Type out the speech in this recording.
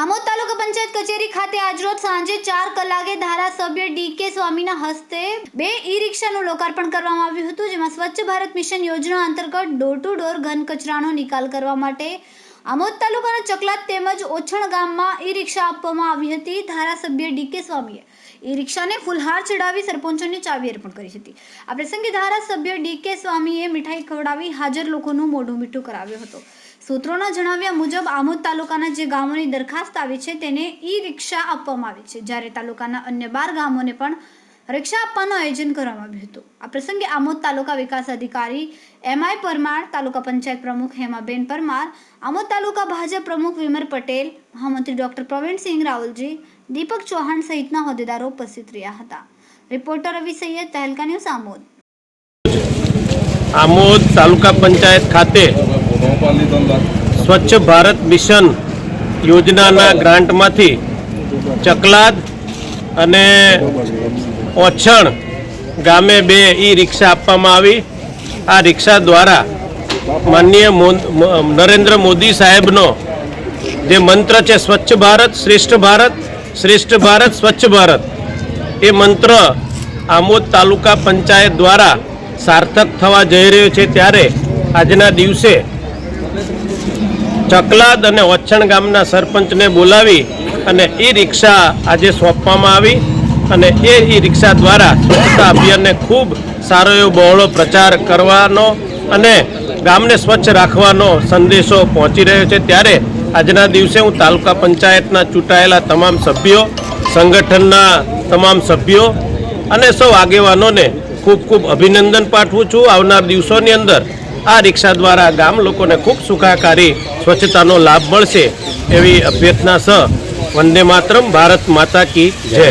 આમોદ તાલુકા પંચાયત કચેરી ખાતે આજરોજ સાંજે ચાર કલાકે ધારાસભ્ય ડી કે સ્વામીના હસ્તે બે ઈ રિક્ષાનું લોકાર્પણ કરવામાં આવ્યું હતું, જેમાં સ્વચ્છ ભારત મિશન યોજના અંતર્ગત ડોર ટુ ડોર ઘન કચરાનો નિકાલ કરવા માટે આમોદ તાલુકાના ચકલાત તેમજ ઓછણ ગામમાં ઈ રિક્ષા આપવામાં આવી હતી. ધારાસભ્ય ડી કે સ્વામીએ ઈ રિક્ષાને ફૂલહાર ચડાવી સરપંચોને ચાવી અર્પણ કરી હતી. આ પ્રસંગે ધારાસભ્ય ડી કે સ્વામીએ મીઠાઈ ખવડાવી હાજર લોકોનું મોઢું મીઠું કરાવ્યું હતું. સૂત્રોના જણાવ્યા મુજબ, આમોદ તાલુકાના જે ગામોની દરખાસ્ત આવી છે, તેને ઈ રિક્ષા આપવામાં આવી છે. જ્યારે તાલુકાના અન્ય બાર ગામોને પણ રિક્ષા આપવાનું આયોજન કરવામાં આવ્યું હતું. આ પ્રસંગે આમોદ તાલુકા વિકાસ અધિકારી એમઆઈ પરમાર, તાલુકા પંચાયત પ્રમુખ હેમાબેન પરમાર, આમોદ તાલુકા ભાજપ પ્રમુખ વિમર પટેલ, મહામંત્રી ડોક્ટર પ્રવીણસિંહ રાવલજી, દીપક ચૌહાણ સહિતના હોદ્દેદારો ઉપસ્થિત રહ્યા હતા. Reporter Ravi Sayed, Tehelka news Amod. Amod તાલુકા પંચાયત ખાતે સ્વચ્છ ભારત મિશન યોજનાના ગ્રાન્ટમાંથી ચકલાદ અને ઓછણ ગામે બે ઈ રિક્ષા આપવામાં આવી. આ રિક્ષા દ્વારા માનનીય નરેન્દ્ર મોદી સાહેબનો જે મંત્ર છે, સ્વચ્છ ભારત, શ્રેષ્ઠ ભારત શ્રેષ્ઠ ભારત, સ્વચ્છ ભારત, એ મંત્ર આમોદ તાલુકા પંચાયત દ્વારા સાર્થક થવા જઈ રહ્યો છે. ત્યારે આજના દિવસે ચકલાદ અને ઓછણ ગામના સરપંચને બોલાવી અને એ રિક્ષા આજે સોંપવામાં આવી અને એ ઈ રિક્ષા દ્વારા સ્વચ્છતા અભિયાનને ખૂબ સારો એવો બહોળો પ્રચાર કરવાનો અને ગામને સ્વચ્છ રાખવાનો સંદેશો પહોંચી રહ્યો છે. ત્યારે આજના દિવસે હું તાલુકા પંચાયતના ચૂંટાયેલા તમામ સભ્યો, સંગઠનના તમામ સભ્યો અને સૌ આગેવાનોને ખૂબ ખૂબ અભિનંદન પાઠવું છું. આવનાર દિવસોની અંદર આ રિક્ષા દ્વારા ગામ લોકોને ખૂબ સુખાકારી, સ્વચ્છતાનો લાભ મળશે એવી અભ્યર્થના સહ વંદે માતરમ ભારત માતા કી જય.